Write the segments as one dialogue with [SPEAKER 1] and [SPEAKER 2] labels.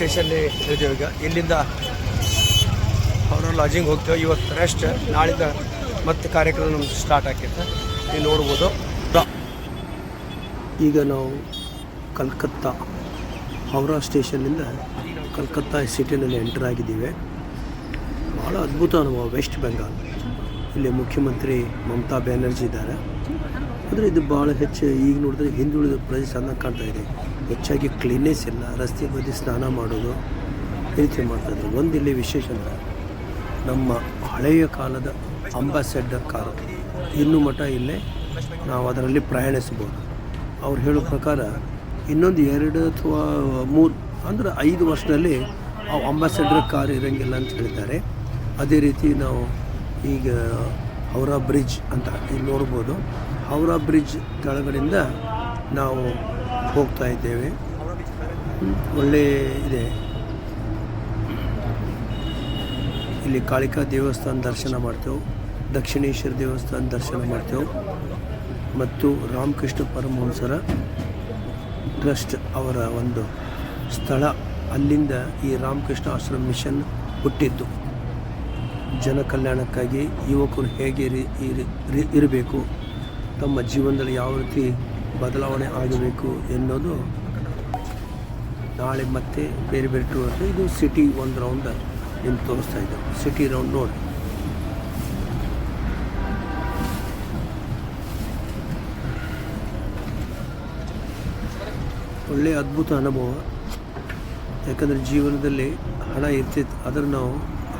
[SPEAKER 1] ಬಂದಿದ್ದೀವಿ ಇಳಿದೇವೆ ಈಗ ಇಲ್ಲಿಂದ ಅವರು ಲಾಜಿಂಗ್ ಹೋಗ್ತೇವೆ. ಇವತ್ತು ರೆಸ್ಟ್ ನಾಳಿಂದ ಮತ್ತೆ ಕಾರ್ಯಕ್ರಮ ನಮ್ಗೆ ಸ್ಟಾರ್ಟ್ ಆಗಿತ್ತು. ನೀವು ನೋಡ್ಬೋದು. ಈಗ ನಾವು ಕಲ್ಕತ್ತಾ, ಹೌರಾ ಸ್ಟೇಷನ್ನಿಂದ ಕಲ್ಕತ್ತಾ ಸಿಟಿನಲ್ಲಿ ಎಂಟರ್ ಆಗಿದ್ದೀವಿ. ಭಾಳ ಅದ್ಭುತ ಅನುಭವ. ವೆಸ್ಟ್ ಬೆಂಗಾಲ್ ಇಲ್ಲಿ ಮುಖ್ಯಮಂತ್ರಿ ಮಮತಾ ಬ್ಯಾನರ್ಜಿ ಇದ್ದಾರೆ. ಅಂದರೆ ಇದು ಭಾಳ ಹೆಚ್ಚು ಈಗ ನೋಡಿದ್ರೆ ಹಿಂದುಳಿದ ಪ್ರದೇಶ ಅಂತ ಕಾಣ್ತಾ ಇದೆ. ಹೆಚ್ಚಾಗಿ ಕ್ಲೀನೆಸ್ ಇಲ್ಲ ರಸ್ತೆ ಬದಿ ಸ್ನಾನ ಮಾಡೋದು, ಈ ರೀತಿ ಮಾಡ್ತಾಯಿದ್ರು ಒಂದು ಇಲ್ಲಿ ವಿಶೇಷ ಅಂದರೆ, ನಮ್ಮ ಹಳೆಯ ಕಾಲದ ಅಂಬಾಸೆಡರ್ ಕಾರು. ಇನ್ನೂ ಮಠ ಇಲ್ಲೇ ನಾವು ಅದರಲ್ಲಿ ಪ್ರಯಾಣಿಸ್ಬೋದು ಅವ್ರು ಹೇಳೋ ಪ್ರಕಾರ ಇನ್ನೊಂದು ಎರಡು ಅಥವಾ ಮೂರು, ಅಂದರೆ ಐದು ವರ್ಷದಲ್ಲಿ ಆ ಅಂಬಾಸೆಡರ್ ಕಾರ್ ಇರೋಂಗಿಲ್ಲ ಅಂತ ಹೇಳಿದ್ದಾರೆ. ಅದೇ ರೀತಿ ನಾವು ಈಗ ಹೌರಾ ಬ್ರಿಡ್ಜ್ ಅಂತ ಇಲ್ಲಿ ನೋಡ್ಬೋದು. ಹೌರಾ ಬ್ರಿಡ್ಜ್ ಕೆಳಗಡೆಯಿಂದ ನಾವು ಹೋಗ್ತಾ ಇದ್ದೇವೆ. ಒಳ್ಳೆ ಇದೆ. ಇಲ್ಲಿ ಕಾಳಿಕಾ ದೇವಸ್ಥಾನ ದರ್ಶನ ಮಾಡ್ತೇವೆ. ದಕ್ಷಿಣೇಶ್ವರ ದೇವಸ್ಥಾನ ದರ್ಶನ ಮಾಡ್ತೇವೆ. ಮತ್ತು ರಾಮಕೃಷ್ಣ ಪರಮಹಂಸರ ಟ್ರಸ್ಟ್ ಅವರ ಒಂದು ಸ್ಥಳ ಅಲ್ಲಿಂದ ಈ ರಾಮಕೃಷ್ಣ ಆಶ್ರಮ ಮಿಷನ್ ಹುಟ್ಟಿದ್ದು. ಜನ ಕಲ್ಯಾಣಕ್ಕಾಗಿ ಯುವಕರು ಹೇಗೆ ಇರಿ- ಇರಿ- ಇರಿ- ಇರಬೇಕು? ತಮ್ಮ ಜೀವನದಲ್ಲಿ ಯಾವ ರೀತಿ ಬದಲಾವಣೆ ಆಗಬೇಕು ಎನ್ನೋದು ನಾಳೆ ಮತ್ತೆ ಬೇರೆ ಬೇರೆ ಟೂರ್ ಇದು ಸಿಟಿ ಒಂದು ರೌಂಡ್ ನಿಮ್ಗೆ ತೋರಿಸ್ತಾ ಇದ್ದೆ. ಸಿಟಿ ರೌಂಡ್ ನೋಡಿ. ಒಳ್ಳೆಯ ಅದ್ಭುತ ಅನುಭವ. ಯಾಕಂದರೆ ಜೀವನದಲ್ಲಿ ಹಣ ಇರ್ತಿತ್ತು. ಅದರ ನಾವು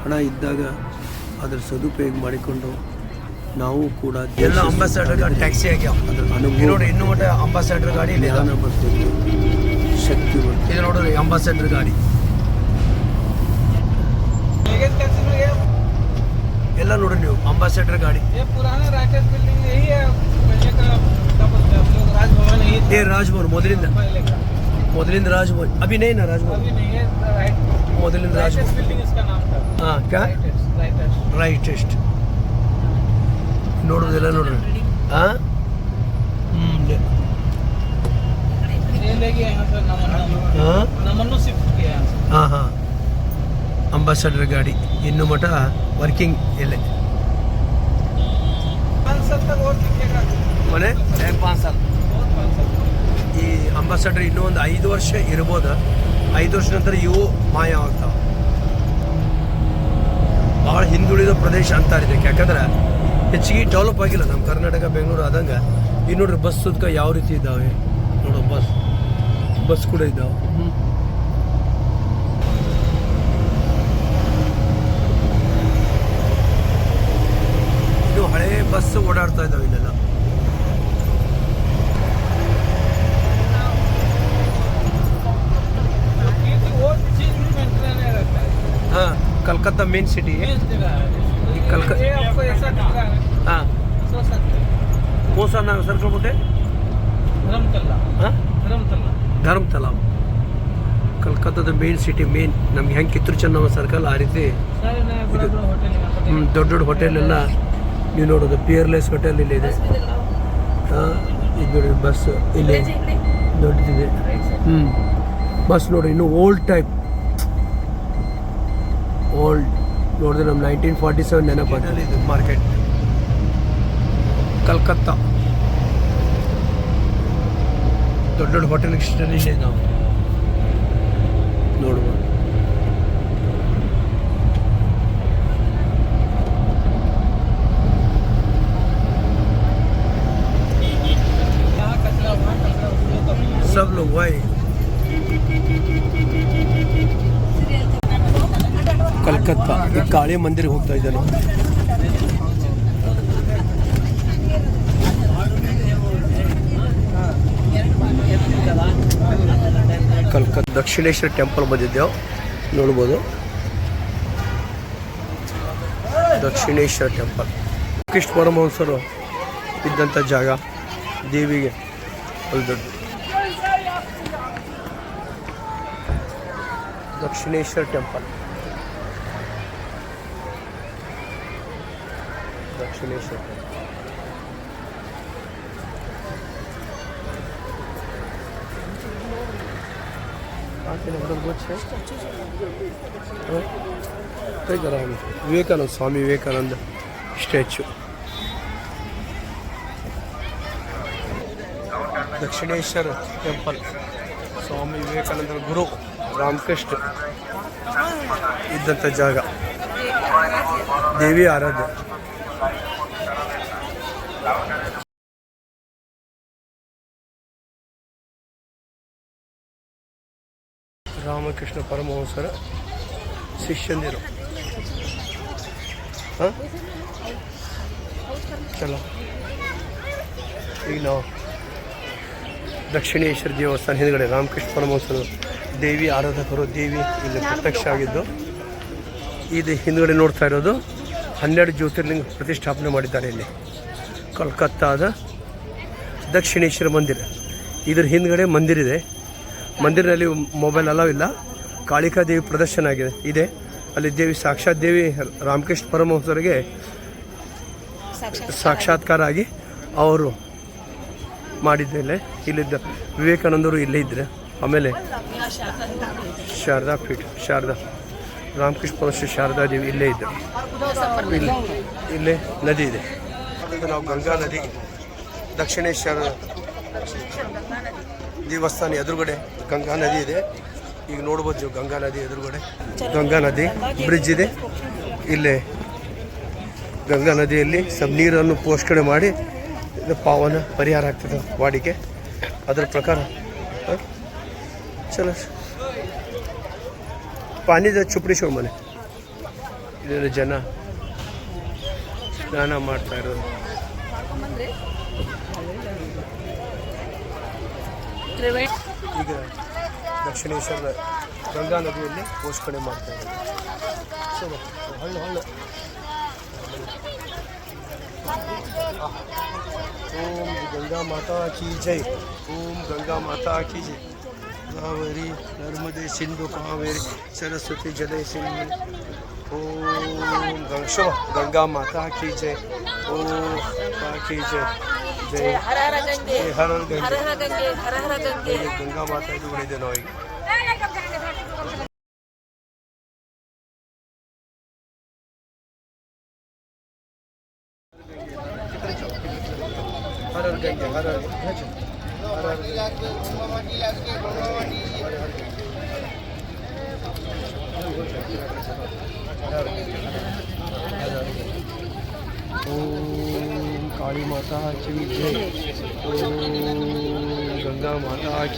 [SPEAKER 1] ಹಣ ಇದ್ದಾಗ ಅದರ ಸದುಪಯೋಗ ಮಾಡಿಕೊಂಡು ನಾವು ಕೂಡ
[SPEAKER 2] ಎಲ್ಲ ಅಂಬಾಸಡರ್ ಗಾಡಿ ಟ್ಯಾಕ್ಸಿ ಆಗಿ
[SPEAKER 1] ಅನುಭವ
[SPEAKER 2] ನೋಡಿ ಇನ್ನು ಮಟ್ಟ ಅಂಬಾಸಡರ್ ಗಾಡಿ
[SPEAKER 1] ಜ್ಞಾನ ಬರ್ತಿದೆ. ಶಕ್ತಿ
[SPEAKER 2] ಇದು ನೋಡಿದ್ರೆ ಅಂಬಾಸಡರ್ ಗಾಡಿ. ಎಲ್ಲ ನೋಡ್ರಿ ನೀವು ಅಂಬಾಸಡರ್ ಗಾಡಿ. ಏ ರಾಜ್ಭವನ್ ಮೊದಲಿಂದ. ಮೊದಲಿಂದ ರಾಜ್ಭವನ್. ಅಭಿನಯ ರಾಜ್ಭವನ್ ಮೊದಲಿಂದ ರಾಜ್ಭವನ್. ಹಾಂ ರೈಟ್ ರೈಟೆಸ್ಟ್ ನೋಡೋದಿಲ್ಲ ನೋಡ್ರಿ. ಹಾಂ? ಹಾಂ ಹಾಂ. ಅಂಬಾಸಡರ್ ಗಾಡಿ. ಇನ್ನು ಮಠ ವರ್ಕಿಂಗ್
[SPEAKER 3] ಎಲ್ಲೇ?
[SPEAKER 2] ಮನೆ? ಈ ಅಂಬಾಸಡರ್ ಇನ್ನೂ ಒಂದು ಐದು ವರ್ಷ ಇರ್ಬೋದ? ಐದು ವರ್ಷ ನಂತರ ಇವು ಮಾಯ ಆಗ್ತಾವ. ಬಹಳ ಹಿಂದುಳಿದ ಪ್ರದೇಶ ಅಂತ ಇದೆ ಯಾಕಂದ್ರೆ ಹೆಚ್ಚಿಗೆ ಡೆವಲಪ್ ಆಗಿಲ್ಲ. ನಮ್ಮ ಕರ್ನಾಟಕ ಬೆಂಗಳೂರು ಆದಂಗೆ. ಈ ನೋಡ್ರಿ ಬಸ್ ಸದ್ಕ ಯಾವ ರೀತಿ ಇದ್ದಾವೆ? ನೋಡೋ ಬಸ್ ಬಸ್ ಕೂಡ ಇದ್ದಾವೆ. ಇದು ಹಳೆ ಬಸ್ ಓಡಾಡ್ತಾ ಇದ್ದಾವೆ ಇಲ್ಲೆಲ್ಲ. ಹಾಂ ಕಲ್ಕತ್ತಾ ಮೇನ್ ಸಿಟಿ
[SPEAKER 3] ಕಲ್ಕ
[SPEAKER 2] ಹಾಂ. ಕೋಸನ್ನ
[SPEAKER 3] ಸರ್ಕಲ್
[SPEAKER 2] ಬಿಟ್ಟೆ ಧರ್ಮತಲ ಕಲ್ಕತ್ತಾದ ಮೇನ್ ಸಿಟಿ ಮೇನ್ ನಮ್ಗೆ ಹೆಂಗೆ ಕಿತ್ತೂರು ಚೆನ್ನಮ್ಮ ಸರ್ಕಲ್ ಆ ರೀತಿ ದೊಡ್ಡ ದೊಡ್ಡ ಹೋಟೆಲ್ ಹೋಟೆಲೆಲ್ಲ ನೀವು ನೋಡೋದು. ಪಿಯರ್ಲೆಸ್ ಹೋಟೆಲ್ ಇಲ್ಲಿ ಇದೆ. ಹಾಂ ಇದು ಬಸ್ ಇಲ್ಲಿ. ದೊಡ್ಡದಿದೆ. ಹ್ಞೂ ಬಸ್ ನೋಡಿ ಇನ್ನು ಓಲ್ಡ್ ಟೈಪ್ ಓಲ್ಡ್ ನೋಡಿದ್ರೆ ನಮ್ಮ ನೈನ್ಟೀನ್ ಫಾರ್ಟಿ ಸೆವೆನ್ ನೆನಪಾಗ್ತದೆ ಇದು ಮಾರ್ಕೆಟ್ ಕಲ್ಕತ್ತಾ ದೊಡ್ಡ ದೊಡ್ಡ ಹೋಟೆಲ್ ಇಷ್ಟಲ್ಲಿ ಇದೆ ನಾವು ನೋಡ್ಬೋದು
[SPEAKER 3] यहाँ कचरा वहाँ कचरा उसमें कभी
[SPEAKER 2] सब लोग वही ಕಲ್ಕತ್ತಾ. ಈ ಕಾಳಿ ಮಂದಿರ ಹೋಗ್ತಾ ಇದ್ದಾನೆ. ಕಲ್ಕತ್ತಾ ದಕ್ಷಿಣೇಶ್ವರ ಟೆಂಪಲ್ ಬಂದಿದ್ದೆವು ನೋಡ್ಬೋದು. ದಕ್ಷಿಣೇಶ್ವರ ಟೆಂಪಲ್. ಕೃಷ್ಣ ಪರಮಹಂಸರು ಇದ್ದಂಥ ಜಾಗ, ದೇವಿಗೆ ಅಲ್ಲಿ
[SPEAKER 1] Dakshineswar temple. vaccination. Vivekananda Swami Vivekananda statue Dakshineswar temple Swami ವಿವೇಕಾನಂದರ ಗುರು ರಾಮಕೃಷ್ಣ ಇದ್ದಂಥ ಜಾಗ ದೇವಿ ಆರಾಧ್ಯ ರಾಮಕೃಷ್ಣ ಪರಮಹಂಸರ ಶಿಷ್ಯಂದಿರು ಹಾಂ? ಚಲೋ. ಈಗ ನಾವು ದಕ್ಷಿಣೇಶ್ವರ ದೇವಸ್ಥಾನ ಹಿಂದ್ಗಡೆ ರಾಮಕೃಷ್ಣ ಪರಮಹಂಸರು ದೇವಿ ಆರಾಧಕರು ದೇವಿ ಇಲ್ಲಿ ಪ್ರತ್ಯಕ್ಷ ಆಗಿದ್ದು, ಇದು ಹಿಂದ್ಗಡೆ ನೋಡ್ತಾ ಇರೋದು ಹನ್ನೆರಡು ಜ್ಯೋತಿರ್ಲಿಂಗ ಪ್ರತಿಷ್ಠಾಪನೆ ಮಾಡಿದ್ದಾರೆ ಇಲ್ಲಿ. ಕೋಲ್ಕತ್ತಾದ ದಕ್ಷಿಣೇಶ್ವರ ಮಂದಿರ. ಇದ್ರ ಹಿಂದ್ಗಡೆ ಮಂದಿರ ಇದೆ ಮಂದಿರದಲ್ಲಿ ಮೊಬೈಲ್ ಅಲಾವ್ ಇಲ್ಲ. ಕಾಳಿಕಾ ದೇವಿ ಪ್ರದರ್ಶನ ಆಗಿದೆ. ಇದೆ. ಅಲ್ಲಿ ದೇವಿ ಸಾಕ್ಷಾತ್ ದೇವಿ ರಾಮಕೃಷ್ಣ ಪರಮಹಂಸರಿಗೆ ಸಾಕ್ಷಾತ್ಕಾರ ಆಗಿ ಅವರು ಮಾಡಿದ್ದೇಲೆ ಇಲ್ಲಿದ್ದ ವಿವೇಕಾನಂದರು ಇಲ್ಲೇ ಇದ್ದರೆ ಆಮೇಲೆ ಶಾರದಾ ಪೀಠ, ಶಾರದಾ ರಾಮಕೃಷ್ಣ ಪರಮಶ್ರೀ ಶಾರದಾ ದೇವಿ ಇಲ್ಲೇ ಇದ್ದರು ಇಲ್ಲಿ, ಇಲ್ಲೇ ನದಿ ಇದೆ. ನಾವು ಗಂಗಾ ನದಿ, ದಕ್ಷಿಣೇಶ್ವರ ದೇವಸ್ಥಾನ ಎದುರುಗಡೆ ಗಂಗಾ ನದಿ ಇದೆ. ಈಗ ನೋಡ್ಬೋದು ನೀವು ಗಂಗಾ ನದಿ ಎದುರುಗಡೆ. ಗಂಗಾ ನದಿ ಬ್ರಿಡ್ಜ್ ಇದೆ. ಇಲ್ಲೇ ಗಂಗಾ ನದಿಯಲ್ಲಿ ಸಬ್ ನೀರನ್ನು ಪೋಷಣೆ ಮಾಡಿ ಇದು ಪಾವನ ಪರಿಹಾರ ಆಗ್ತದೆ ವಾಡಿಕೆ. ಅದರ ಪ್ರಕಾರ? ಚಲೋ. ಪಾನಿದ ಶೋ ಮನೆ. ಇದರಲ್ಲಿ ಜನ ಸ್ನಾನ ಮಾಡ್ತಾ ಇರೋದು. ಈಗ ದಕ್ಷಿಣೇಶ್ವರದ ಗಂಗಾ ನದಿಯಲ್ಲಿ ಘೋಷಣೆ ಮಾಡ್ತಾ ಇದ್ದಾರೆ ಸೊ ಹಳ್ಳು ಹಳ್ಳು ಓಂ ಗಂಗಾ ಮಾತಾ ಕಿ ಜೈ ಓಂ ಗಂಗಾ ಮಾತಾ ಕಿ ಜೈ ಗೋದಾವರಿ ನರ್ಮದೆ ಸಿಂಧು ಕಾವೇರಿ ಸರಸ್ವತಿ ಜಲೇ ಸಿಂಧು ಓಂ ಗಂಗ ಗಂಗಾ ಮಾತಾ ಕಿ ಜೈ ಓಂ ಕಿ ಜೈ ಜೈ
[SPEAKER 4] ಹರ ಹರ ಗಂಗೆ ಹರ ಹರ ಗಂಗೆ ಹರ ಹರ ಗಂಗೆ
[SPEAKER 1] ಗಂಗಾ ಮಾತಾ ಇದು ಇದೆ ನಾವು ಈಗ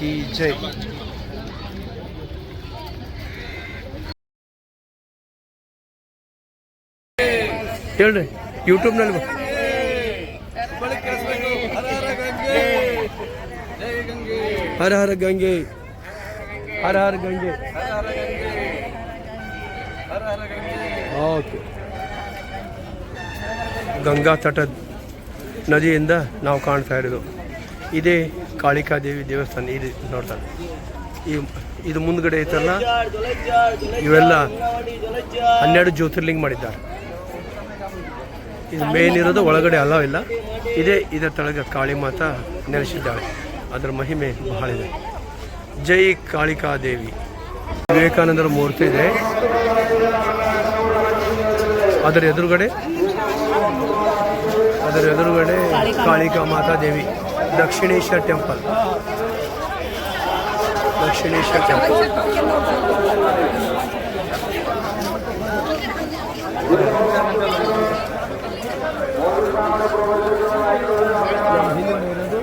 [SPEAKER 1] ಕಿ ಜೈ ಹೇಳ್ರಿ ಯೂಟ್ಯೂಬ್ನಲ್ಲಿ
[SPEAKER 2] ಹರ ಹರ ಗಂಗೆ.
[SPEAKER 1] ಹರ ಹರ ಗಂಗೆ. ಓಕೆ. ಗಂಗಾ ತಟದ ನದಿಯಿಂದ ನಾವು ಕಾಣ್ತಾ ಇರೋದು. ಇದೇ ಕಾಳಿಕಾದೇವಿ ದೇವಸ್ಥಾನ ಇದು ನೋಡ್ತಾರೆ. ಈ ಇದು ಮುಂದ್ಗಡೆ ಐತಲ್ಲ, ಇವೆಲ್ಲ ಹನ್ನೆರಡು ಜ್ಯೋತಿರ್ಲಿಂಗ್ ಮಾಡಿದ್ದಾರೆ. ಇದು ಮೇನ್ ಇರೋದು, ಒಳಗಡೆ ಅಲ್ಲ ಇಲ್ಲ. ಇದೇ ಇದರ ತಳಗ ಕಾಳಿ ಮಾತಾ ನೆಲೆಸಿದ್ದಾಳೆ. ಅದರ ಮಹಿಮೆ ಬಹಳ ಇದೆ. ಜೈ ಕಾಳಿಕಾದೇವಿ. ವಿವೇಕಾನಂದರ ಮೂರ್ತಿ ಇದೆ. ಅದರ ಎದುರುಗಡೆ ಅದರ ಎದುರುಗಡೆ ಕಾಳಿಕಾ ಮಾತಾ ದೇವಿ. ದಕ್ಷಿಣೇಶ್ವರ ಟೆಂಪಲ್ ದಕ್ಷಿಣೇಶ್ವರ ಟೆಂಪಲ್ ನಮ್ಮ ಹಿಂದೆ ಇರೋದು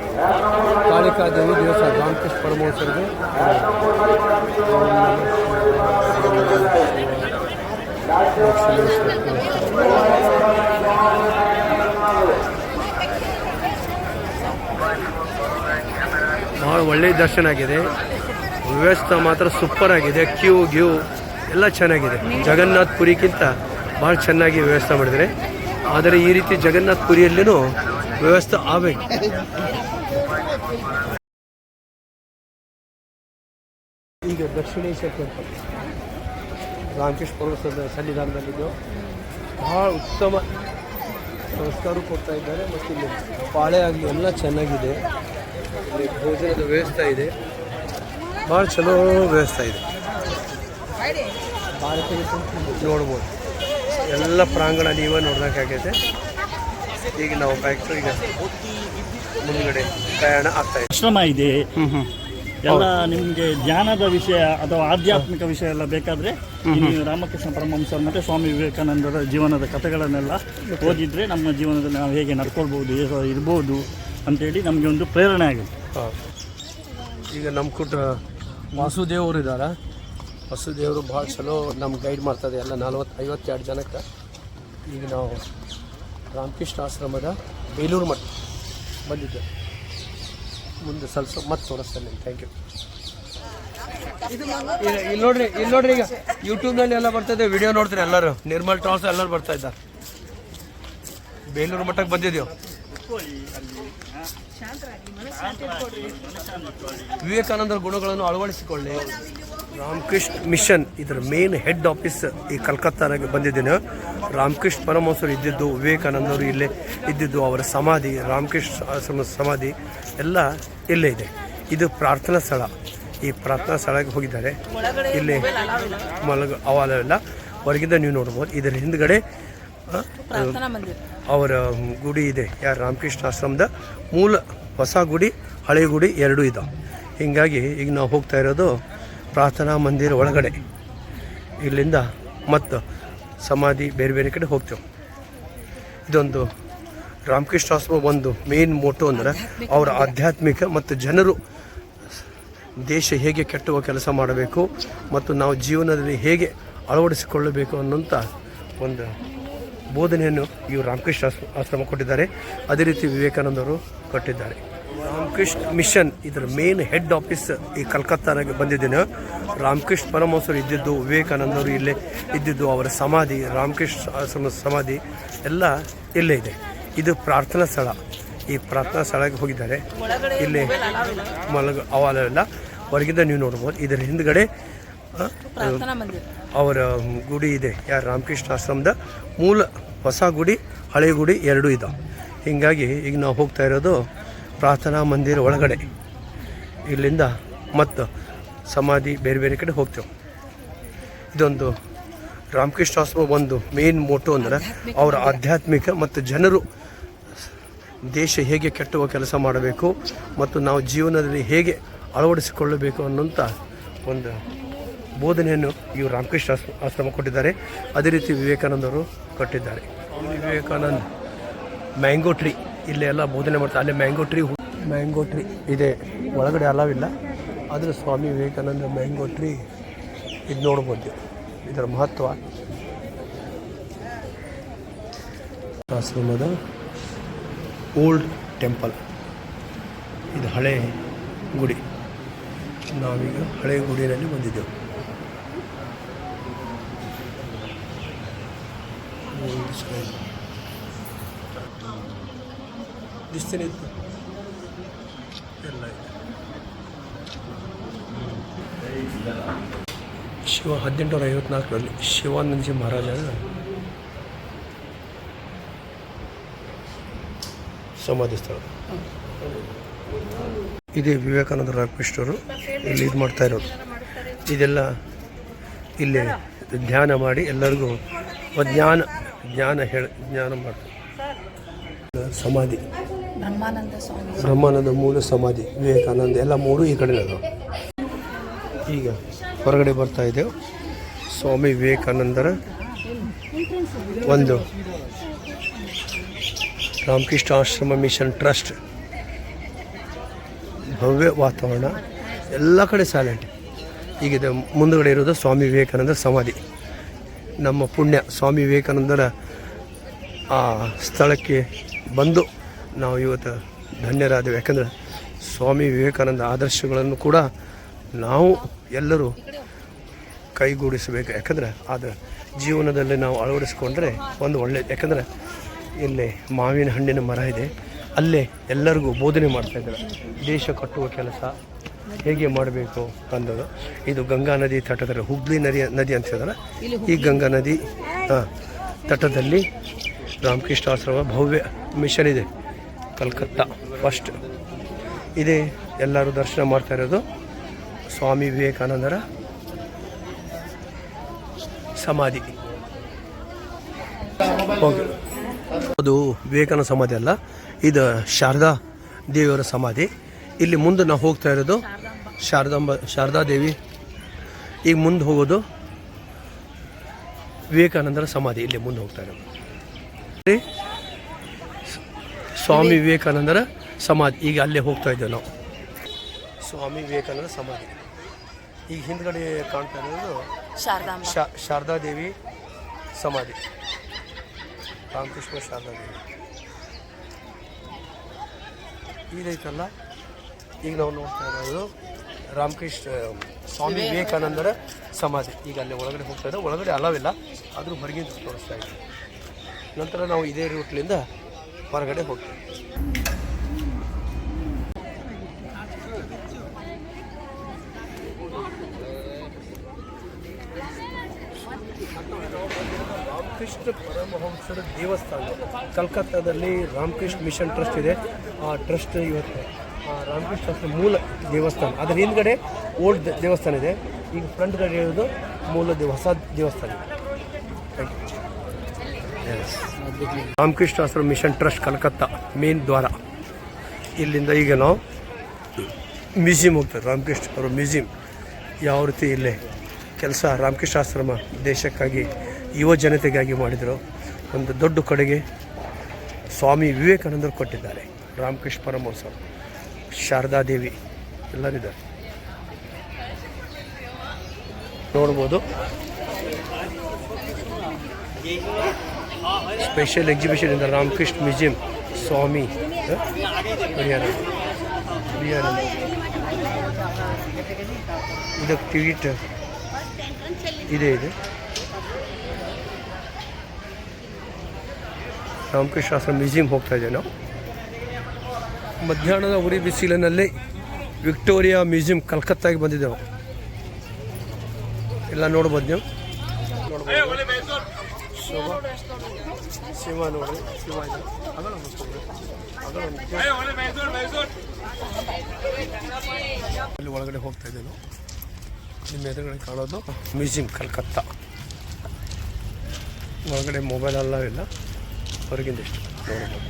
[SPEAKER 1] ಕಾಳಿಕಾ ದೇವಿ ದೇವಸ್ಥಾನ ರಾಮಕೃಷ್ಣ ಪರಮಹಂಸರಿಗೆ ದಕ್ಷಿಣೇಶ್ವರ ದೇವಸ್ಥಾನ ಭಾಳ ಒಳ್ಳೆಯ ದರ್ಶನ ಆಗಿದೆ. ವ್ಯವಸ್ಥೆ ಮಾತ್ರ ಸೂಪರ್ ಆಗಿದೆ. ಕ್ಯೂ ಗ್ಯೂ ಎಲ್ಲ ಚೆನ್ನಾಗಿದೆ. ಜಗನ್ನಾಥ್ ಪುರಿಗಿಂತ ಭಾಳ ಚೆನ್ನಾಗಿ ವ್ಯವಸ್ಥೆ ಮಾಡಿದ್ದಾರೆ. ಆದರೆ ಈ ರೀತಿ ಜಗನ್ನಾಥ್ ಪುರಿಯಲ್ಲೂ ವ್ಯವಸ್ಥೆ ಆಗಬೇಕು. ಈಗ ದಕ್ಷಿಣೇಶ್ವರ ಟೆಂಪಲ್ ರಾಮಕೃಷ್ಣ ಸನ್ನಿಧಾನದಲ್ಲಿದ್ದು ಭಾಳ ಉತ್ತಮ ಸಂಸ್ಕಾರ ಕೊಡ್ತಾ ಇದ್ದಾರೆ. ಮತ್ತು ಇಲ್ಲಿ ಪಾಳೆ ಆಗಲಿ ಎಲ್ಲ ಚೆನ್ನಾಗಿದೆ. ಇಲ್ಲಿ ಭೋಜನದ ವ್ಯವಸ್ಥೆ ಇದೆ. ಭಾಳ ಚಲೋ ವ್ಯವಸ್ಥೆ ಇದೆ. ನೋಡ್ಬೋದು. ಎಲ್ಲ ಪ್ರಾಂಗಣ ನೀವೇ ನೋಡ್ದಂಗಾಗೈತೆ ಈಗ ನಾವು ಫ್ಯಾಕ್ಟ್ರಿಗೆ ಈಗ ಮುಂದ್ಗಡೆ ಪ್ರಯಾಣ ಆಗ್ತಾ ಇದೆ.
[SPEAKER 5] ಆಶ್ರಮ ಇದೆ. ಎಲ್ಲ ನಿಮಗೆ ಧ್ಯಾನದ ವಿಷಯ ಅಥವಾ ಆಧ್ಯಾತ್ಮಿಕ ವಿಷಯ ಎಲ್ಲ ಬೇಕಾದರೆ ನೀವು ರಾಮಕೃಷ್ಣ ಪರಮಹಂಸರು ಮತ್ತು ಸ್ವಾಮಿ ವಿವೇಕಾನಂದರ ಜೀವನದ ಕಥೆಗಳನ್ನೆಲ್ಲ ಓದಿದರೆ ನಮ್ಮ ಜೀವನದಲ್ಲಿ ನಾವು ಹೇಗೆ ನಡ್ಕೊಳ್ಬೋದು ಇರ್ಬೋದು. ಅಂತೇಳಿ ನಮಗೆ ಒಂದು ಪ್ರೇರಣೆ
[SPEAKER 1] ಆಗಿದೆ. ಈಗ ನಮ್ಮ ಕುಟ ವಾಸುದೇವರು ಇದ್ದಾರೆ ವಾಸುದೇವರು ಭಾಳ ಚಲೋ ನಮ್ಗೆ ಗೈಡ್ ಮಾಡ್ತದೆ ಎಲ್ಲ ನಲ್ವತ್ತು, ಐವತ್ತೆರಡು ಜನಕ್ಕೆ. ಈಗ ನಾವು ರಾಮಕೃಷ್ಣ ಆಶ್ರಮದ ಬೇಲೂರು ಮಠ ಬಂದಿದ್ದೆ. ಮುಂದೆ ಸ್ವಲ್ಪ ಸ್ವಲ್ಪ ಮತ್ತೆ ತೋರಿಸ್ತೇನೆ ಥ್ಯಾಂಕ್ ಯು ಇಲ್ಲಿ ನೋಡ್ರಿ ಇಲ್ಲಿ ನೋಡ್ರಿ ಈಗ ಯೂಟ್ಯೂಬ್ನಲ್ಲಿ ಎಲ್ಲ ಬರ್ತದೆ ವಿಡಿಯೋ ನೋಡ್ತೀರಿ ಎಲ್ಲರೂ. ನಿರ್ಮಲ್ ಟ್ರಾನ್ಸ್ ಎಲ್ಲರೂ ಬರ್ತಾ ಇದ್ದಾರೆ. ಬೇಲೂರು ಮಠಕ್ಕೆ ಬಂದಿದ್ದೀವಿ ವಿವೇಕಾನಂದರ ಗುಣಗಳನ್ನು ಅಳವಡಿಸಿಕೊಳ್ಳಿ. ರಾಮಕೃಷ್ಣ ಮಿಷನ್ ಇದರ ಮೇನ್ ಹೆಡ್ ಆಫೀಸ್ ಈ ಕಲ್ಕತ್ತಾನಾಗೆ ಬಂದಿದ್ದೇನೆ. ರಾಮಕೃಷ್ಣ ಪರಮಹಂಸರು ಇದ್ದಿದ್ದು ವಿವೇಕಾನಂದರು ಇಲ್ಲೇ ಇದ್ದಿದ್ದು ಅವರ ಸಮಾಧಿ ರಾಮಕೃಷ್ಣ ಆಶ್ರಮದ ಸಮಾಧಿ ಎಲ್ಲ ಇಲ್ಲೇ ಇದೆ. ಇದು ಪ್ರಾರ್ಥನಾ ಸ್ಥಳ. ಈ ಪ್ರಾರ್ಥನಾ ಸ್ಥಳಕ್ಕೆ ಹೋಗಿದ್ದಾರೆ. ಇಲ್ಲಿ ಮಲಗ ಅವಲ್ಲ ಹೊರಗಿಂದ ನೀವು ನೋಡ್ಬೋದು. ಇದರ ಹಿಂದ್ಗಡೆ ಅವರ ಗುಡಿ ಇದೆ. ಯಾರು? ರಾಮಕೃಷ್ಣ ಆಶ್ರಮದ ಮೂಲ ಹೊಸ ಗುಡಿ, ಹಳೆ ಗುಡಿ ಎರಡೂ ಇದಾವೆ. ಹೀಗಾಗಿ ಈಗ ನಾವು ಹೋಗ್ತಾ ಇರೋದು ಪ್ರಾರ್ಥನಾ ಮಂದಿರ ಒಳಗಡೆ. ಇಲ್ಲಿಂದ ಮತ್ತು ಸಮಾಧಿ ಬೇರೆ ಬೇರೆ ಕಡೆ ಹೋಗ್ತೇವೆ. ಇದೊಂದು ರಾಮಕೃಷ್ಣ ಆಶ್ರಮ ಒಂದು ಮೇನ್ ಮೋಟೋ ಅಂದ್ರೆ ಅವರ ಆಧ್ಯಾತ್ಮಿಕ ಮತ್ತು ಜನರು ದೇಶ ಹೇಗೆ ಕೆಟ್ಟುವ ಕೆಲಸ ಮಾಡಬೇಕು ಮತ್ತು ನಾವು ಜೀವನದಲ್ಲಿ ಹೇಗೆ ಅಳವಡಿಸಿಕೊಳ್ಳಬೇಕು ಅನ್ನೋಂಥ ಒಂದು ಬೋಧನೆಯನ್ನು ಇವರು ರಾಮಕೃಷ್ಣ ಆಶ್ರ- ಆಶ್ರಮ ಕೊಟ್ಟಿದ್ದಾರೆ. ಅದೇ ರೀತಿ ವಿವೇಕಾನಂದರು ಕೊಟ್ಟಿದ್ದಾರೆ. ರಾಮಕೃಷ್ಣ ಮಿಷನ್ ಇದರ ಮೇನ್ ಹೆಡ್ ಆಫೀಸ್ ಈ ಕಲ್ಕತ್ತಾನಾಗೆ ಬಂದಿದ್ದೇನೆ. ರಾಮಕೃಷ್ಣ ಪರಮಹಂಸರು ಇದ್ದಿದ್ದು ವಿವೇಕಾನಂದರು ಇಲ್ಲೇ ಇದ್ದಿದ್ದು ಅವರ ಸಮಾಧಿ ರಾಮಕೃಷ್ಣ ಆಶ್ರಮ ಸಮಾಧಿ ಎಲ್ಲ ಇಲ್ಲೇ ಇದೆ. ಇದು ಪ್ರಾರ್ಥನಾ ಸ್ಥಳ. ಈ ಪ್ರಾರ್ಥನಾ ಸ್ಥಳಕ್ಕೆ ಹೋಗಿದ್ದಾರೆ. ಇಲ್ಲಿ ಮಲಗ ಅವಾಲೆಲ್ಲ ಹೊರಗಿಂದ ನೀವು ನೋಡ್ಬೋದು. ಇದರ ಹಿಂದ್ಗಡೆ ಅವರ ಗುಡಿ ಇದೆ. ಯಾರು? ರಾಮಕೃಷ್ಣ ಆಶ್ರಮದ ಮೂಲ ಹೊಸ ಗುಡಿ, ಹಳೆ ಗುಡಿ ಎರಡೂ ಇದಾವೆ. ಹೀಗಾಗಿ ಈಗ ನಾವು ಹೋಗ್ತಾ ಇರೋದು ಪ್ರಾರ್ಥನಾ ಮಂದಿರ ಒಳಗಡೆ. ಇಲ್ಲಿಂದ ಮತ್ತು ಸಮಾಧಿ ಬೇರೆ ಬೇರೆ ಕಡೆ ಹೋಗ್ತೇವೆ. ಇದೊಂದು ರಾಮಕೃಷ್ಣ ಆಶ್ರಮ ಒಂದು ಮೇನ್ ಮೋಟೋ ಅಂದರೆ ಅವರ ಆಧ್ಯಾತ್ಮಿಕ ಮತ್ತು ಜನರು ದೇಶ ಹೇಗೆ ಕೆಟ್ಟುವ ಕೆಲಸ ಮಾಡಬೇಕು ಮತ್ತು ನಾವು ಜೀವನದಲ್ಲಿ ಹೇಗೆ ಅಳವಡಿಸಿಕೊಳ್ಳಬೇಕು ಅನ್ನೋಂಥ ಒಂದು ಬೋಧನೆಯನ್ನು ಇವರು ರಾಮಕೃಷ್ಣ ಆಶ್ರ- ಆಶ್ರಮ ಕೊಟ್ಟಿದ್ದಾರೆ. ಅದೇ ರೀತಿ ವಿವೇಕಾನಂದರು ಕೊಟ್ಟಿದ್ದಾರೆ. ಇಲ್ಲಿ ವಿವೇಕಾನಂದ್ ಮ್ಯಾಂಗೋ ಟ್ರೀ. ಇಲ್ಲಿ ಎಲ್ಲ ಬೋಧನೆ ಮಾಡ್ತಾರೆ. ಅಲ್ಲಿ ಮ್ಯಾಂಗೋ ಟ್ರೀ ಮ್ಯಾಂಗೋ ಟ್ರೀ ಇದೆ. ಒಳಗಡೆ ಅಲಾವಿಲ್ಲ ಆದರೆ ಸ್ವಾಮಿ ವಿವೇಕಾನಂದ ಮ್ಯಾಂಗೋ ಟ್ರೀ ಇದು ನೋಡ್ಬೋದು. ಇದರ ಮಹತ್ವ. ಆಶ್ರಮದ ಓಲ್ಡ್ ಟೆಂಪಲ್. ಇದು ಹಳೆ ಗುಡಿ. ನಾವೀಗ ಹಳೆ ಗುಡಿಯಲ್ಲಿ ಬಂದಿದ್ದೆವು. ಇತ್ತು ಎಲ್ಲ ಇದೆ ಶಿವ ಹದಿನೆಂಟುನೂರ ಐವತ್ನಾಲ್ಕರಲ್ಲಿ ಶಿವಾನಂದಜಿ ಮಹಾರಾಜ ಸಮಾಧಿ ಸ್ಥಳ. ಇದೇ ವಿವೇಕಾನಂದ ರಾಮಕೃಷ್ಣರು ಇಲ್ಲಿ ಇದು ಮಾಡ್ತಾ ಇರೋದು. ಇದೆಲ್ಲ ಇಲ್ಲಿ ಧ್ಯಾನ ಮಾಡಿ ಎಲ್ಲರಿಗೂ ಜ್ಞಾನ ಜ್ಞಾನ ಹೇಳ ಜ್ಞಾನ ಮಾಡ್ತಾರೆ ಸಮಾಧಿ.
[SPEAKER 4] ಬ್ರಹ್ಮಾನಂದ ಸ್ವಾಮಿ.
[SPEAKER 1] ಬ್ರಹ್ಮಾನಂದ ಮೂಲ ಸಮಾಧಿ ವಿವೇಕಾನಂದ ಎಲ್ಲ ಮೂರು ಈ ಕಡೆ ಈಗ ಹೊರಗಡೆ ಬರ್ತಾ ಇದ್ದೇವೆ. ಸ್ವಾಮಿ ವಿವೇಕಾನಂದರ ಒಂದು ರಾಮಕೃಷ್ಣ ಆಶ್ರಮ ಮಿಷನ್ ಟ್ರಸ್ಟ್. ಭವ್ಯ ವಾತಾವರಣ ಎಲ್ಲ ಕಡೆ ಸೈಲೆಂಟ್ ಈಗಿದೆ ಇದು ಮುಂದುಗಡೆ ಇರೋದು ಸ್ವಾಮಿ ವಿವೇಕಾನಂದ ಸಮಾಧಿ. ನಮ್ಮ ಪುಣ್ಯ ಸ್ವಾಮಿ ವಿವೇಕಾನಂದರ ಆ ಸ್ಥಳಕ್ಕೆ ಬಂದು ನಾವು ಇವತ್ತು ಧನ್ಯರಾದೆವು. ಯಾಕಂದರೆ ಸ್ವಾಮಿ ವಿವೇಕಾನಂದ ಆದರ್ಶಗಳನ್ನು ಕೂಡ ನಾವು ಎಲ್ಲರೂ ಕೈಗೂಡಿಸಬೇಕು. ಯಾಕಂದರೆ ಅದು ಜೀವನದಲ್ಲಿ ನಾವು ಅಳವಡಿಸ್ಕೊಂಡ್ರೆ ಒಂದು ಒಳ್ಳೆ, ಯಾಕಂದರೆ ಇಲ್ಲಿ ಮಾವಿನ ಹಣ್ಣಿನ ಮರ ಇದೆ. ಅಲ್ಲೇ ಎಲ್ಲರಿಗೂ ಬೋಧನೆ ಮಾಡ್ತಾ ಇದ್ದಾರೆ. ದೇಶ ಕಟ್ಟುವ ಕೆಲಸ ಹೇಗೆ ಮಾಡಬೇಕು ಅನ್ನೋದು ಇದು ಗಂಗಾ ನದಿ ತಟದಲ್ಲಿ ಹುಬ್ಳಿ ನದಿ ನದಿ ಅಂತ ಹೇಳಿದ್ರೆ ಈ ಗಂಗಾ ನದಿ ತಟದಲ್ಲಿ ರಾಮಕೃಷ್ಣ ಆಶ್ರಮ ಭವ್ಯ ಮಿಷನ್ ಇದೆ ಕಲ್ಕತ್ತಾ. ಫಸ್ಟ್ ಇದೇ ಎಲ್ಲರೂ ದರ್ಶನ ಮಾಡ್ತಾ ಇರೋದು. ಸ್ವಾಮಿ ವಿವೇಕಾನಂದರ ಸಮಾಧಿ. ಹೋಗಿ. ಅದು ವಿವೇಕಾನಂದ ಸಮಾಧಿ ಅಲ್ಲ ಇದು ಶಾರದಾ ದೇವಿಯವರ ಸಮಾಧಿ. ಇಲ್ಲಿ ಮುಂದೆ ನಾವು ಹೋಗ್ತಾ ಇರೋದು ಶಾರದಾಂಬ ಶಾರದಾ ದೇವಿ. ಈಗ ಮುಂದೆ ಹೋಗೋದು ವಿವೇಕಾನಂದರ ಸಮಾಧಿ. ಇಲ್ಲಿ ಮುಂದೆ ಹೋಗ್ತಾ ಇರೋದು. ಸ್ವಾಮಿ ವಿವೇಕಾನಂದರ ಸಮಾಧಿ. ಈಗ ಅಲ್ಲೇ ಹೋಗ್ತಾ ಇದ್ದೇವೆ ನಾವು. ಸ್ವಾಮಿ ವಿವೇಕಾನಂದರ ಸಮಾಧಿ. ಈಗ ಹಿಂದ್ಗಡೆ ಕಾಣ್ತಾ ಇರೋದು ಶಾರದಾ ದೇವಿ ಸಮಾಧಿ. ರಾಮಕೃಷ್ಣ ಶಾರದಾ ದೇವಿ. ರೈತಲ್ಲ ಈಗ ನಾವು ನೋಡ್ತಾ ಇರೋದು ರಾಮಕೃಷ್ಣ ಸ್ವಾಮಿ ವಿವೇಕಾನಂದರ ಸಮಾಧಿ. ಈಗ ಅಲ್ಲಿ ಒಳಗಡೆ ಹೋಗ್ತಾ ಇದೆ. ಒಳಗಡೆ ಅಲವಿಲ್ಲ ಆದರೂ ಹೊರಗಿಂದ ತೋರಿಸ್ತಾ ಇದ್ದೀವಿ ನಂತರ ನಾವು ಇದೇ ರೂಟ್ಲಿಂದ ಹೊರಗಡೆ ಹೋಗ್ತೀವಿ. ರಾಮಕೃಷ್ಣ ಪರಮಹಂಸರ ದೇವಸ್ಥಾನ. ಕಲ್ಕತ್ತಾದಲ್ಲಿ ರಾಮಕೃಷ್ಣ ಮಿಷನ್ ಟ್ರಸ್ಟ್ ಇದೆ. ಆ ಟ್ರಸ್ಟ್ ಇವತ್ತು ರಾಮಕೃಷ್ಣ ಮೂಲ ದೇವಸ್ಥಾನ. ಅದರ ಹಿಂದ್ಗಡೆ ಓಲ್ಡ್ ದೇವಸ್ಥಾನ ಇದೆ. ಈಗ ಫ್ರಂಟ್ ಕಡೆ ಇರೋದು ಮೂಲ ದೇವ ಹೊಸ ದೇವಸ್ಥಾನ. ರಾಮಕೃಷ್ಣ ಆಶ್ರಮ ಮಿಷನ್ ಟ್ರಸ್ಟ್ ಕಲ್ಕತ್ತಾ, ಮೇನ್ ದ್ವಾರ. ಇಲ್ಲಿಂದ ಈಗ ನಾವು ಮ್ಯೂಸಿಯಂ ಹೋಗ್ತಾರೆ ರಾಮಕೃಷ್ಣ ಅವರ ಮ್ಯೂಸಿಯಂ. ಯಾವ ರೀತಿ ಇಲ್ಲೇ ಕೆಲಸ ರಾಮಕೃಷ್ಣ ಆಶ್ರಮ ದೇಶಕ್ಕಾಗಿ, ಯುವ ಜನತೆಗಾಗಿ ಮಾಡಿದರು. ಒಂದು ದೊಡ್ಡ ಕೊಡುಗೆ ಸ್ವಾಮಿ ವಿವೇಕಾನಂದರು ಕೊಟ್ಟಿದ್ದಾರೆ. ರಾಮಕೃಷ್ಣ ಪರಮಹಂಸ ಶಾರದಾದೇವಿ ಎಲ್ಲರಿದ್ದಾರೆ ನೋಡ್ಬೋದು ಸ್ಪೆಷಲ್ ಎಕ್ಸಿಬಿಷನ್ ಇಂದ ರಾಮಕೃಷ್ಣ ಮ್ಯೂಸಿಯಂ ಸ್ವಾಮಿ ಹ? ಹರಿಯಾಣ ಹರಿಯಾಣ ಇದಕ್ಕೆ ಟಿಕೆಟ್ ಇದೆ ಇದೆ ರಾಮಕೃಷ್ಣ ಆಶ್ರಮ ಮ್ಯೂಸಿಯಂ ಹೋಗ್ತಾ ಇದ್ದೇವೆ ನಾವು ಮಧ್ಯಾಹ್ನದ ಉರಿ ಬಿಸಿಲಿನಲ್ಲಿ ವಿಕ್ಟೋರಿಯಾ ಮ್ಯೂಸಿಯಂ ಕಲ್ಕತ್ತಾಗೆ ಬಂದಿದ್ದೆವು ಎಲ್ಲ ನೋಡ್ಬೋದು ನೀವು. ಶಿವ ನೋಡಿ ಶಿವ. ಅಲ್ಲಿ ಒಳಗಡೆ ಹೋಗ್ತಾ ಇದ್ದೇನೆ. ನಿಮ್ಮ ಎದುರುಗಡೆ ಕಾಣೋದು ಮ್ಯೂಸಿಯಂ ಕಲ್ಕತ್ತಾ. ಒಳಗಡೆ ಮೊಬೈಲ್ ಎಲ್ಲ ಇಲ್ಲ. ಹೊರಗಿಂದ ಇಷ್ಟು ನೋಡ್ಬೋದು.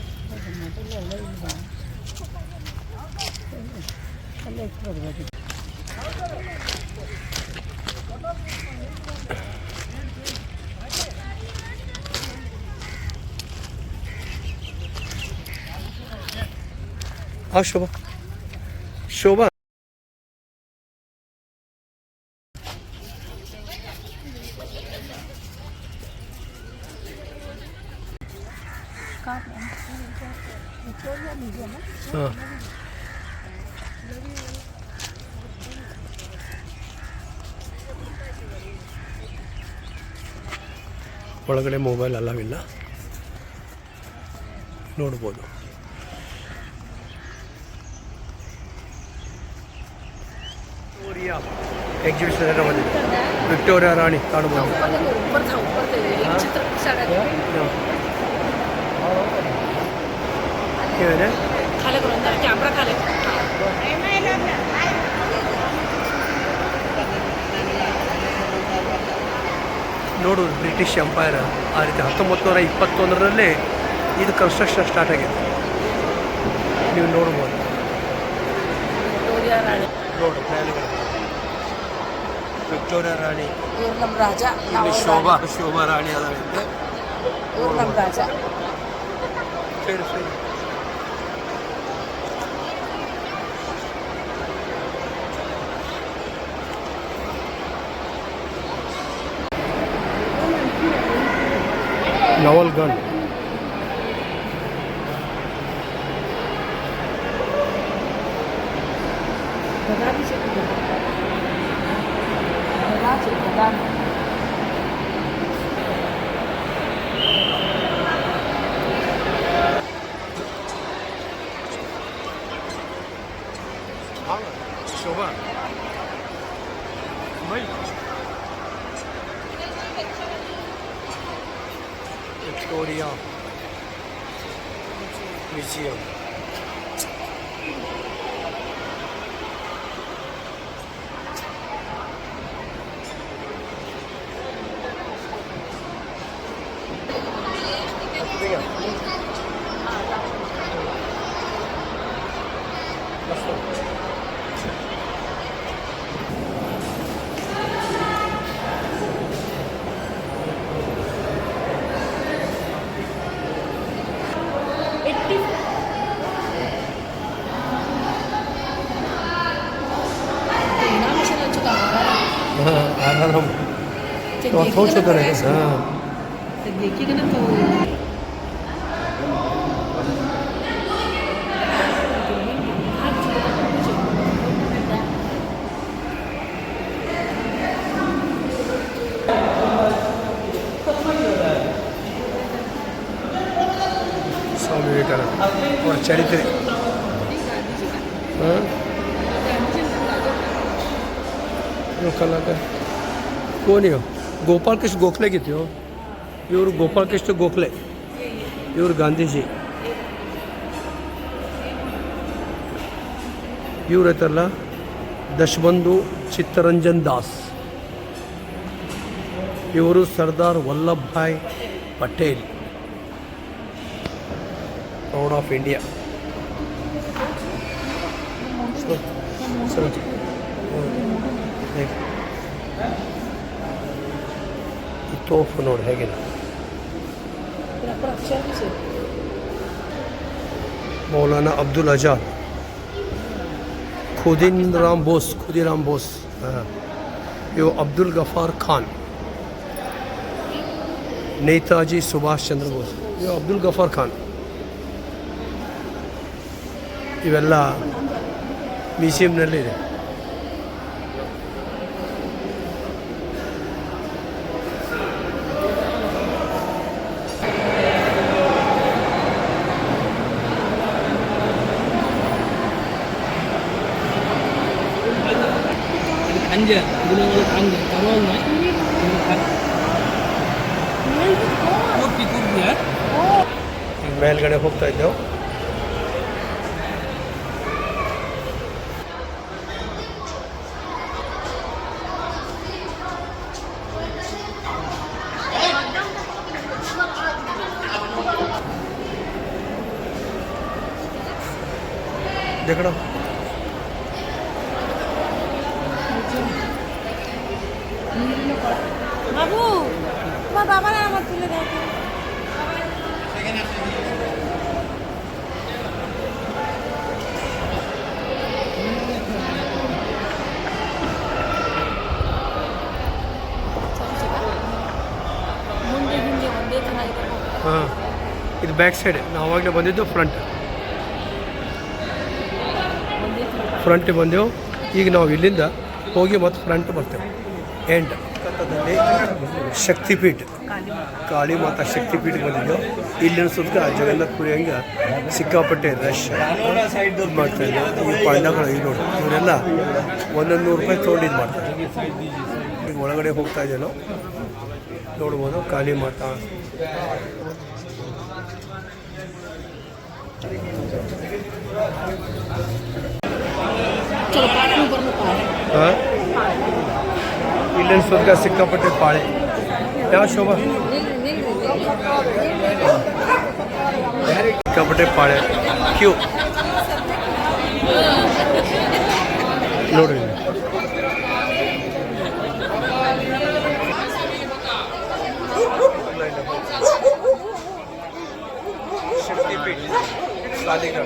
[SPEAKER 1] ಆ ಶೋಭಾ ಶೋಭಾ ಹಾಂ ಒಳಗಡೆ ಮೊಬೈಲ್ ಅಲ್ಲವಿಲ್ಲ. ನೋಡ್ಬೋದು. ವಿಕ್ಟೋರಿಯಾ ಎಕ್ಸಿಬಿಷನ್ ಎಲ್ಲ ಬಂದಿದೆ. ವಿಕ್ಟೋರಿಯಾ ರಾಣಿ ಕಾಣಬಹುದು.
[SPEAKER 4] ಬರ್ತಾವ ಬರ್ತೇವೆ ಈಗ ಚಿತ್ರ
[SPEAKER 1] ಏನಿದೆ
[SPEAKER 4] ಖಾಲಿ ಬರೋಂತ ಕ್ಯಾಮ್ರಾ ಖಾಲಿ
[SPEAKER 1] ನೋಡು ಬ್ರಿಟಿಷ್ ಎಂಪೈರ್ ಆ ರೀತಿ ಹತ್ತೊಂಬತ್ತು ನೂರ ಇಪ್ಪತ್ತೊಂದರಲ್ಲಿ ಇದು ಕನ್ಸ್ಟ್ರಕ್ಷನ್ ಸ್ಟಾರ್ಟ್ ಆಗಿದೆ ನೀವು ನೋಡ್ಬೋದು.
[SPEAKER 4] ವಿಕ್ಟೋರಿಯಾ ರಾಣಿ.
[SPEAKER 1] ನೋಡು ವಿಕ್ಟೋರಿಯಾ ರಾಣಿ.
[SPEAKER 4] ನಮ್ಮ ರಾಜ
[SPEAKER 1] ಇಲ್ಲಿ ಶೋಭಾ ಶೋಭಾ ರಾಣಿ
[SPEAKER 4] ಇವ್ರು ನಮ್ಮ ರಾಜ.
[SPEAKER 1] ಸರಿ ಸರಿ. Nawalganj.
[SPEAKER 4] 알아보고 또
[SPEAKER 1] 서울 쳐다네. 아. ಕೋನಿಯೋ ಗೋಪಾಲ್ ಗೋಖಲೆ ಗಿತ್ತು ಇವರು ಗೋಪಾಲ್ ಕೃಷ್ಣ ಗೋಖಲೆ ಇವರು ಗಾಂಧೀಜಿ ಇವ್ರು ಐತಲ್ಲ ದಶಬಂಧು ಚಿತ್ತರಂಜನ್ ದಾಸ್ ಇವರು Sardar Vallabhbhai Patel proud of India sir ಈ ತೋಫು ನೋಡಿ ಹೇಗಿದೆ
[SPEAKER 4] Berapa siapa sih?
[SPEAKER 1] मौलाना अब्दुल आज़ाद खुदीन राम बोस खुदीराम बोस हाँ यो अब्दुल गफ़ार खान ನೇತಾಜಿ ಸುಭಾಷ್ ಚಂದ್ರ ಬೋಸ್ ಇವು ಅಬ್ದುಲ್ ಗಫಾರ್ ಖಾನ್ ಇವೆಲ್ಲ ಮ್ಯೂಸಿಯಂನಲ್ಲಿದೆ
[SPEAKER 2] Anja, gunung anja. Kalau nggak, kurpi kurpi ya.
[SPEAKER 1] ಈಗ ಮೇಲ್ಗಡೆ ಹೋಗ್ತಾ ಇದ್ದೆವು देखना
[SPEAKER 4] বাবু তোমার বাবার আর আমার তুলে দাও তো। ಮುಂದೆ ಹಿಂದೆ ಒಂದೇ ಥರ ಇದೆ
[SPEAKER 1] ಹಾಂ ಇದು ಬ್ಯಾಕ್ ಸೈಡ್ ನಾವು ಆವಾಗಲೇ ಬಂದಿದ್ದು ಫ್ರಂಟ್
[SPEAKER 4] ಒಂದೇ ಥರ
[SPEAKER 1] ಫ್ರಂಟ್ ಬಂದೆವು ಈಗ ನಾವು ಇಲ್ಲಿಂದ ಹೋಗಿ ಮತ್ತೆ ಫ್ರಂಟ್ ಬರ್ತೇವೆ ಎಂಡ್. ಶಕ್ತಿಪೀಠ. ಕಾಳಿ ಮಾತಾ ಶಕ್ತಿಪೀಠ ಬಂದಿದ್ದೆವು ಇಲ್ಲಿನ ಸುತ್ತ ಜಗನ್ನಾಥ ಪುರಿ ಹಂಗೆ ಸಿಕ್ಕಾಪಟ್ಟೆ ರಶ್ ಮಾಡ್ತಾರೆ. ಈ ಪಾಂಡಗಳು ಈಗ ನೋಡಿ ಇವರೆಲ್ಲ ಒಂದೊಂದು ನೂರು ರೂಪಾಯಿ ತೊಗೊಂಡಿದ್ದು ಮಾಡ್ತಾರೆ. ಈಗ ಒಳಗಡೆ ಹೋಗ್ತಾ ಇದ್ದೇವೆ ನಾವು ನೋಡ್ಬೋದು ಕಾಳಿ ಮಾತಾ.
[SPEAKER 4] ಚಲೋ ಪಾಟ್ನು ಬರ್ಬೇಕು.
[SPEAKER 1] ಹಾಂ? इलेन सुद्धा सिक्कापट्टे पाळे त्या शोभा?
[SPEAKER 4] सिक्कापट्टे पाळे
[SPEAKER 1] क्यू? ನೋಡಿ शक्तिपीठ। कालीगढ़